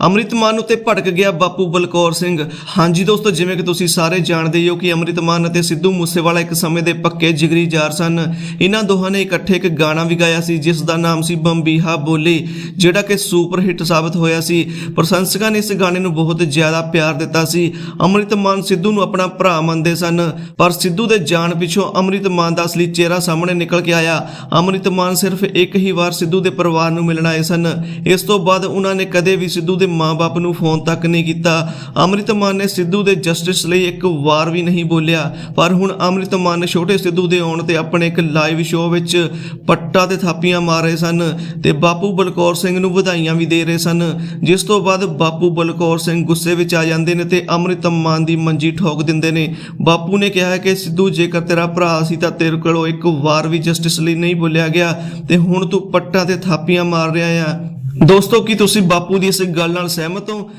ਅੰਮ੍ਰਿਤਮਾਨ ਉਤੇ ਭਟਕ ਗਿਆ ਬਾਪੂ ਬਲਕੌਰ ਸਿੰਘ। ਹਾਂਜੀ ਦੋਸਤੋ, ਜਿਵੇਂ ਕਿ ਤੁਸੀਂ ਸਾਰੇ ਜਾਣਦੇ ਹੋ ਕਿ ਅੰਮ੍ਰਿਤਮਾਨ ਅਤੇ ਸਿੱਧੂ ਮੂਸੇਵਾਲਾ ਇੱਕ ਸਮੇਂ ਦੇ ਪੱਕੇ ਜਿਗਰੀ ਯਾਰ ਸਨ। ਇਹਨਾਂ ਦੋਹਾਂ ਨੇ ਇਕੱਠੇ ਇੱਕ ਗਾਣਾ ਵੀ ਗਾਇਆ ਸੀ, ਜਿਸ ਦਾ ਨਾਮ ਸੀ ਬੰਬੀਹਾ ਬੋਲੀ, ਜਿਹੜਾ ਕਿ ਸੁਪਰ ਹਿੱਟ ਸਾਬਤ ਹੋਇਆ ਸੀ। ਪ੍ਰਸ਼ੰਸਕਾਂ ਨੇ ਇਸ ਗਾਣੇ ਨੂੰ ਬਹੁਤ ਜ਼ਿਆਦਾ ਪਿਆਰ ਦਿੱਤਾ ਸੀ। ਅੰਮ੍ਰਿਤਮਾਨ ਸਿੱਧੂ ਨੂੰ ਆਪਣਾ ਭਰਾ ਮੰਨਦੇ ਸਨ, ਪਰ ਸਿੱਧੂ ਦੇ ਜਾਣ ਪਿੱਛੋਂ ਅੰਮ੍ਰਿਤਮਾਨ ਦਾ ਅਸਲੀ ਚਿਹਰਾ ਸਾਹਮਣੇ ਨਿਕਲ ਕੇ ਆਇਆ। ਅੰਮ੍ਰਿਤਮਾਨ ਸਿਰਫ ਇੱਕ ਹੀ ਵਾਰ ਸਿੱਧੂ ਦੇ ਪਰਿਵਾਰ ਨੂੰ ਮਿਲਣ ਆਏ ਸਨ। ਇਸ ਤੋਂ ਬਾਅਦ ਉਹਨਾਂ ਨੇ ਕਦੇ ਵੀ ਸਿੱਧੂ ਦੇ ਮਾਪੇ ਨੂੰ ਫੋਨ ਤੱਕ ਨਹੀਂ ਕੀਤਾ। ਅੰਮ੍ਰਿਤ ਮਾਨ ਨੇ ਸਿੱਧੂ ਦੇ ਜਸਟਿਸ ਲਈ ਇੱਕ ਵਾਰ ਵੀ ਨਹੀਂ ਬੋਲਿਆ। ਪਰ ਹੁਣ ਅੰਮ੍ਰਿਤਮਾਨ ਨੇ ਛੋਟੇ ਸਿੱਧੂ ਦੇ ਆਉਣ ਤੇ ਆਪਣੇ ਇੱਕ ਲਾਈਵ ਸ਼ੋਅ ਵਿੱਚ ਪੱਟਾ ਤੇ ਥਾਪੀਆਂ ਮਾਰ ਰਹੇ ਸਨ ਤੇ ਬਾਪੂ ਬਲਕੌਰ ਸਿੰਘ ਨੂੰ ਵਧਾਈਆਂ ਵੀ ਦੇ ਰਹੇ ਸਨ। ਜਿਸ ਤੋਂ ਬਾਅਦ ਬਾਪੂ ਬਲਕੌਰ ਸਿੰਘ ਗੁੱਸੇ ਵਿੱਚ ਆ ਜਾਂਦੇ ਨੇ ਤੇ ਅੰਮ੍ਰਿਤਮਾਨ ਦੀ ਮੰਜੀ ਠੋਕ ਦਿੰਦੇ ਨੇ। ਬਾਪੂ ਨੇ ਕਿਹਾ ਕਿ ਸਿੱਧੂ, ਜੇਕਰ ਤੇਰਾ ਭਰਾ ਸੀ ਤਾਂ ਤੇਰੇ ਕੋਲੋਂ ਇੱਕ ਵਾਰ ਵੀ ਜਸਟਿਸ ਲਈ ਨਹੀਂ ਬੋਲਿਆ ਗਿਆ ਤੇ ਹੁਣ ਤੂੰ ਪੱਟਾਂ ਤੇ ਥਾਪੀਆਂ ਮਾਰ ਰਿਹਾ ਆ। ਦੋਸਤੋ ਕੀ ਤੁਸੀਂ ਬਾਪੂ ਦੀ ਇਸ ਗੱਲ ਨਾਲ ਸਹਿਮਤ ਹੋ?